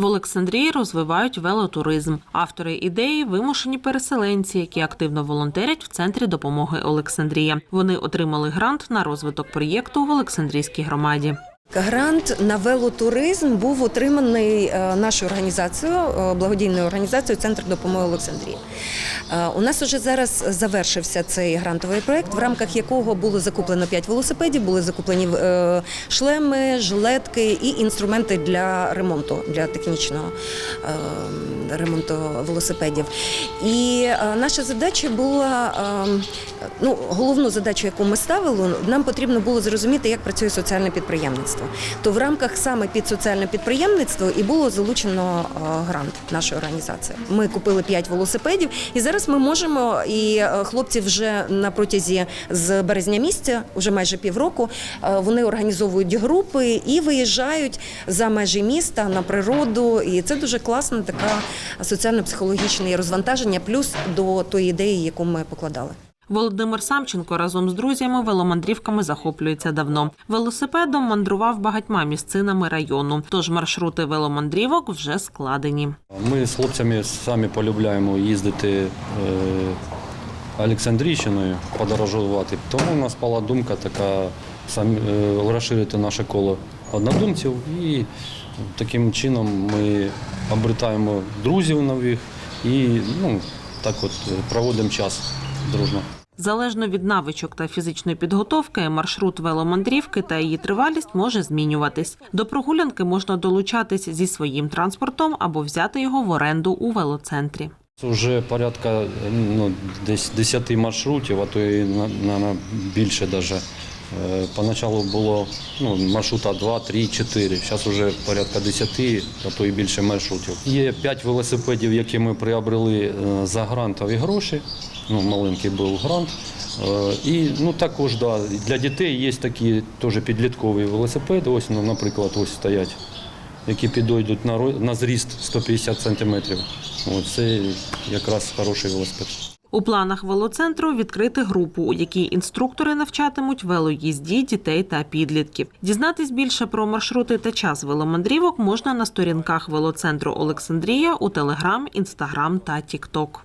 В Олександрії розвивають велотуризм. Автори ідеї вимушені переселенці, які активно волонтерять в центрі допомоги Олександрія. Вони отримали грант на розвиток проєкту в Олександрійській громаді. Грант на велотуризм був отриманий е, нашою організацією, е, благодійною організацією Центр допомоги Олександрії. Е, У нас вже зараз завершився цей грантовий проект, в рамках якого було закуплено 5 велосипедів, були закуплені шлеми, жилетки і інструменти для ремонту, для технічного ремонту велосипедів. І наша задача була ну, головну задачу, яку ми ставили, нам потрібно було зрозуміти, як працює соціальне підприємництво. То в рамках саме під соціальне підприємництво і було залучено е, грант нашої організації. Ми купили 5 велосипедів, і зараз ми можемо. І е, хлопці вже на протязі з березня місяця, вже майже півроку, е, вони організовують групи і виїжджають за межі міста на природу. І це дуже класна така соціально-психологічне розвантаження, плюс до тої ідеї, яку ми покладали. Володимир Самченко разом з друзями веломандрівками захоплюється давно. Велосипедом мандрував багатьма місцинами району, тож маршрути веломандрівок вже складені. Ми з хлопцями самі полюбляємо їздити е, Олександрійщиною, подорожувати. Тому у нас пала думка така самі, е, розширити наше коло однодумців і таким чином ми обретаємо друзів нових і ну, так от е, проводимо час дружно. Залежно від навичок та фізичної підготовки, маршрут веломандрівки та її тривалість може змінюватись. До прогулянки можна долучатись зі своїм транспортом або взяти його в оренду у велоцентрі. Уже порядка ну, десь 10 маршрутів, а то і на, на більше навіть. Поначалу було ну, маршрута 2, 3, 4. Зараз вже порядка 10, а то і більше маршрутів. Є 5 велосипедів, які ми приобрели е, за грантові гроші. Ну, маленький був грант. Е, І ну, також да, для дітей є такі теж підліткові велосипеди. Ось, ну, наприклад, ось стоять, які підійдуть на, на зріст 150 сантиметрів. Це якраз хороший велосипед. У планах велоцентру відкрити групу, у якій інструктори навчатимуть велоїзді дітей та підлітків. Дізнатись більше про маршрути та час веломандрівок можна на сторінках велоцентру Олександрія у Телеграм, Інстаграм та Тікток.